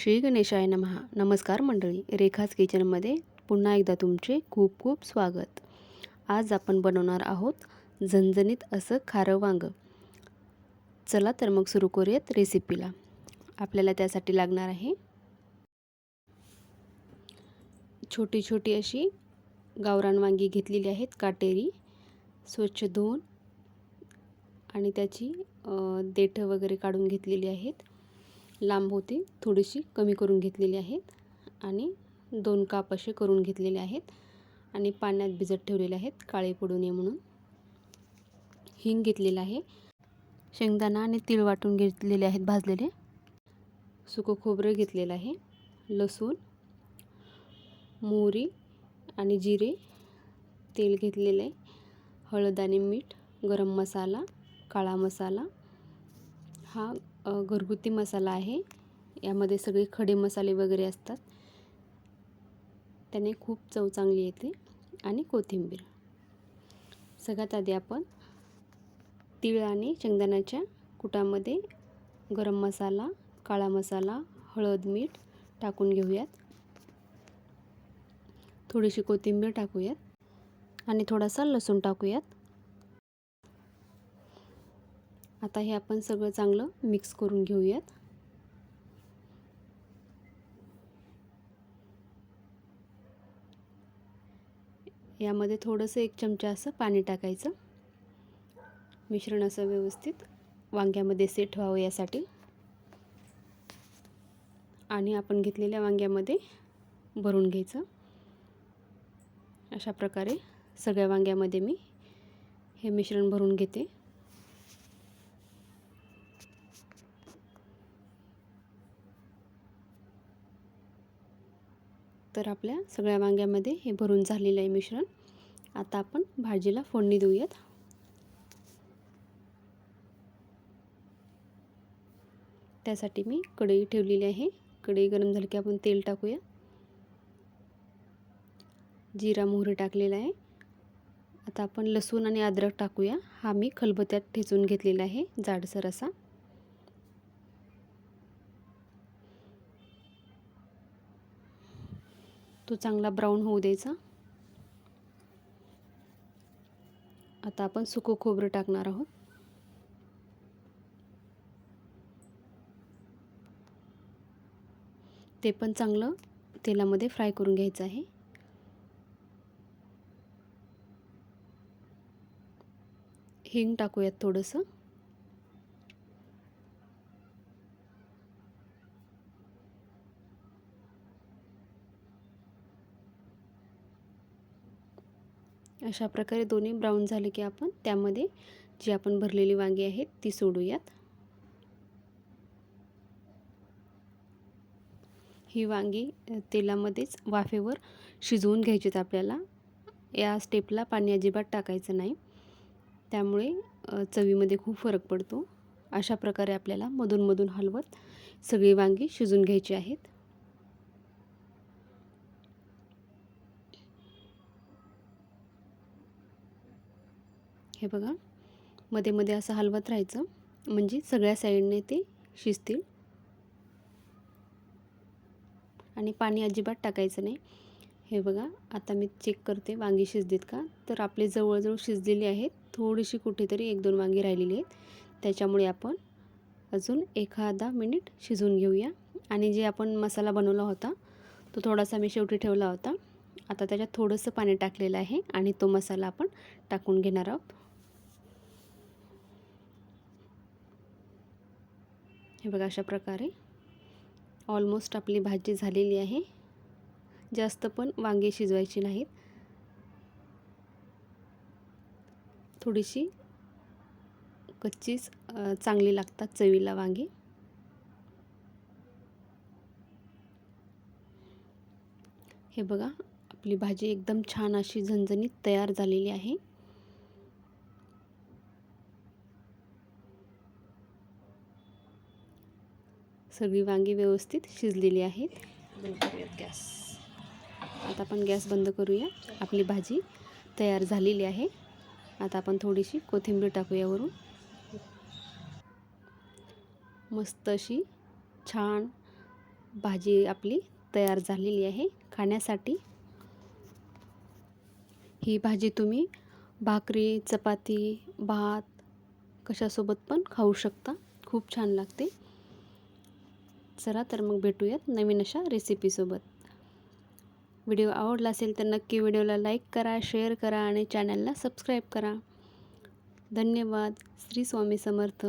श्री गणेशाय नमहा नमस्कार मंडळी. रेखाच किचनमध्ये पुन्हा एकदा तुमचे खूप खूप स्वागत. आज आपण बनवणार आहोत झणझणीत असं खारं वांग. चला तर मग सुरू करूयात रेसिपीला आपल्याला त्यासाठी लागणार आहे छोटी छोटी अशी गावरान वांगी घेतलेली आहेत काटेरी स्वच्छ धुवून आणि त्याची देठं वगैरे काढून घेतलेली आहेत. लांब होती. थोडीशी कमी करून घेतलेली आहेत आणि दोन काप असे करून घेतलेले आहेत आणि पाण्यात भिजत ठेवलेले आहेत. काळे पडू नये म्हणून. हिंग घेतलेलं आहे. शेंगदाणा आणि तीळ वाटून घेतलेले आहेत भाजलेले. सुकं खोबरं घेतलेलं आहे. लसूण मोहरी आणि जिरे. तेल घेतलेले हळद आणि मीठ गरम मसाला काळा मसाला. हा घरगुती मसाला आहे. यामध्ये सगळे खडे मसाले वगैरे असतात. त्याने खूप चव चांगली येते आणि कोथिंबीर. सगळ्यात आधी आपण तीळ आणि शेंगदाण्याच्या कुटामध्ये गरम मसाला काळा मसाला हळद मीठ टाकून घेऊयात. थोडीशी कोथिंबीर टाकूयात आणि थोडासा लसूण टाकूयात. आता हे आपण सगळं चांगलं मिक्स करून घेऊयात. यामध्ये थोडंसं एक चमचा असं पाणी टाकायचं. मिश्रण असं व्यवस्थित वांग्यामध्ये सेट व्हावं यासाठी. आणि आपण घेतलेल्या वांग्यामध्ये भरून घ्यायचं. अशा प्रकारे सगळ्या वांग्यामध्ये मी हे मिश्रण भरून घेते. तर आपल्या सगळ्या वांग्यामध्ये हे भरून झालेलं आहे मिश्रण. आता आपण भाजीला फोडणी देऊयात. त्यासाठी मी कढई ठेवलेली आहे. कढई गरम झाली की आपण तेल टाकूया. जिरा मोहरी टाकलेला आहे. आता आपण लसूण आणि अद्रक टाकूया. हा मी खलबत्यात ठेचून घेतलेला आहे. जाडसर असा. तो चांगला ब्राऊन होऊ द्यायचा. आता आपण सुकं खोबरं टाकणार आहोत. ते पण चांगलं तेलामध्ये फ्राय करून घ्यायचं आहे. हिंग टाकूयात थोडंसं. अशा प्रकारे दोन्ही ब्राऊन झाले की आपण त्यामध्ये जी आपण भरलेली वांगी आहेत ती सोडूयात. ही वांगी तेलामध्येच वाफेवर शिजवून घ्यायचीत आपल्याला. या स्टेपला पाणी अजिबात टाकायचं नाही. त्यामुळे चवीमध्ये खूप फरक पडतो. अशा प्रकारे आपल्याला मधूनमधून हलवत सगळी वांगी शिजून घ्यायची आहेत. हे बघा. मध्ये मध्ये असं हलवत राहायचं. म्हणजे सगळ्या साईडने ते शिजतील. आणि पाणी अजिबात टाकायचं नाही. हे बघा आता मी चेक करते वांगी शिजलीत का? तर आपले जवळजवळ शिजलेली आहेत. थोडीशी कुठेतरी एक दोन वांगी राहिलेली आहेत. त्याच्यामुळे आपण अजून एखादा मिनिट शिजवून घेऊया. आणि जे आपण मसाला बनवला होता तो थोडासा मी शेवटी ठेवला होता. आता त्याच्यात थोडंसं पाणी टाकलेलं आहे आणि तो मसाला आपण टाकून घेणार आहोत. हे बघा अशा प्रकारे ऑलमोस्ट आपली भाजी झालेली आहे. जास्त पण वांगे शिजवायची नाहीत. थोडीशी कच्चीच चांगली लागतात चवीला वांगी. हे बघा आपली भाजी एकदम छान अशी झणझणीत तयार झालेली आहे. सगळी वांगी व्यवस्थित शिजलेली आहेत. बंद करूयात गॅस आता आपण गॅस बंद करूया. आपली भाजी तयार झालेली आहे. आता आपण थोडीशी कोथिंबीर टाकूया वरून. मस्त अशी छान भाजी आपली तयार झालेली आहे खाण्यासाठी. ही भाजी तुम्ही भाकरी चपाती भात कशासोबत पण खाऊ शकता. खूप छान लागते. चला तर मग भेटूयात नवीन अशा रेसिपीसोबत व्हिडिओ आवडला असेल तर नक्की व्हिडिओला लाईक करा शेअर करा आणि चॅनलला सबस्क्राईब करा. धन्यवाद. श्री स्वामी समर्थ.